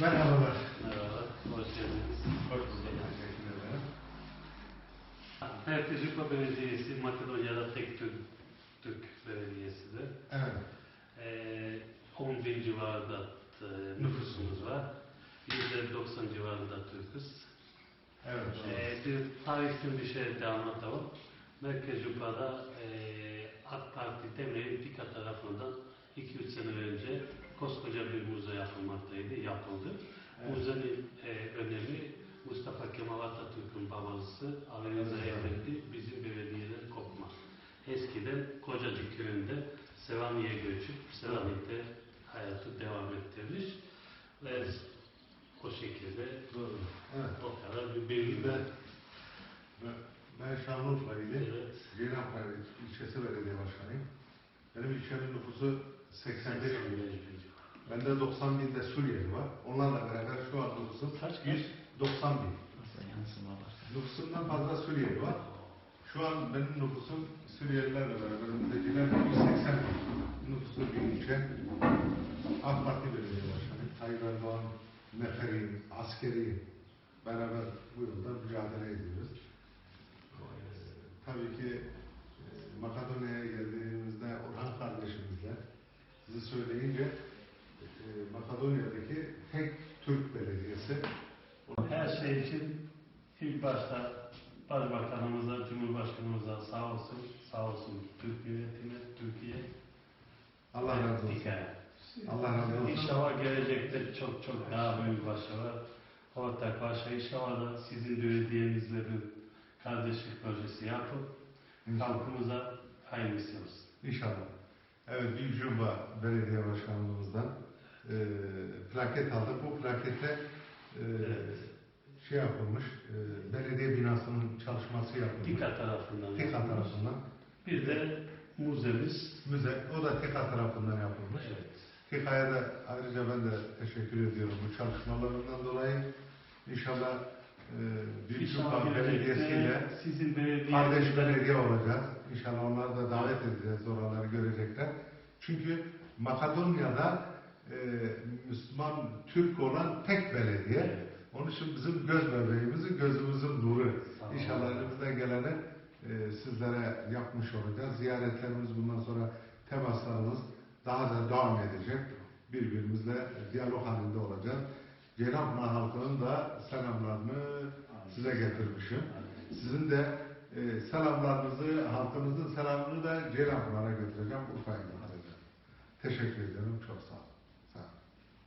Merhabalar. Merhaba, hoş geldiniz. Hoş bulduk. Teşekkür ederim. Merkezcikla Belediyesi Makedonya'da tek Türk, Türk belediyesidir. Evet. Ee, 10 bin civarında e, nüfusumuz var. %90 civarında Türk'üz. Evet. Ee, bir tarihten bir şey de anlatalım. Merkezcika'da e, AK Parti Demirel Pika tarafından 2-3 sene önce yapılmaktaydı, yapıldı. Evet. Müzenin e, önemi Mustafa Kemal Atatürk'ün babası Rıza Evet. Efendi bizim belediyeden kopma. Eskiden Kocacık köyünde Selanik'e göçüp Selanik'te hayatı devam ettirmiş ve o şekilde Doğru. Evet. o kadar bir bilgi Ben, ben, ben Şanlıurfa'ydı. Evet. Ceylanpınar ilçesi belediye başkanıyım. Benim ilçemin nüfusu 85 bin. Bende 90 binde Suriyeli var. Onlarla beraber şu an nüfusum Kaç kaç? 190 bin. Nüfusumdan fazla Suriyeli var. Şu an benim nüfusum Suriyelilerle beraber mülteciler 180 bin nüfusu bir ilçe. AK Parti Belediye Başkanı Tayyip Erdoğan neferi, askeri beraber bu yolda mücadele ediyoruz. Ee, tabii ki e, Makedonya'ya geldiğimizde Orhan kardeşimizle sizi söyleyince Makedonya'daki tek Türk belediyesi Her şey için ilk başta Başbakanımıza, Cumhurbaşkanımıza sağ olsun, sağ olsun Türk milletine, Türkiye. Allah razı olsun. Allah razı olsun. İnşallah gelecekte çok çok daha büyük başarılar ortak başa inşallah da sizin belediyenizle bir kardeşlik projesi yapıp İnşallah. halkımıza hayırlısı olsun. İnşallah. Evet, Büyük Cumba Belediye Başkanlığımızdan e, plaket aldık. Bu plakette e, Evet. şey yapılmış, e, belediye binasının çalışması yapılmış. TİKA tarafından. TİKA tarafından. Bir de müzemiz. Müze, o da TİKA tarafından yapılmış. Evet. TİKA'ya da ayrıca ben de teşekkür ediyorum bu çalışmalarından dolayı. İnşallah e, İnşallah Cumba Belediyesi ile gelecekte sizin belediye Kardeş belediye olacağız. İnşallah onları da davet edeceğiz. Oraları görecekler. Çünkü Makedonya'da e, Müslüman, Türk olan tek belediye. Onun için bizim göz bebeğimizin, gözümüzün nuru. İnşallah elimizden geleni e, sizlere yapmış olacağız. Ziyaretlerimiz bundan sonra temaslarımız daha da devam edecek. Birbirimizle diyalog halinde olacağız. Ceylanpınar halkının da selamlarını size getirmişim. Sizin de e, selamlarınızı, halkınızın selamını da Ceylanpınar'a götüreceğim, Urfa'ya götüreceğim. Teşekkür ederim, çok sağ olun.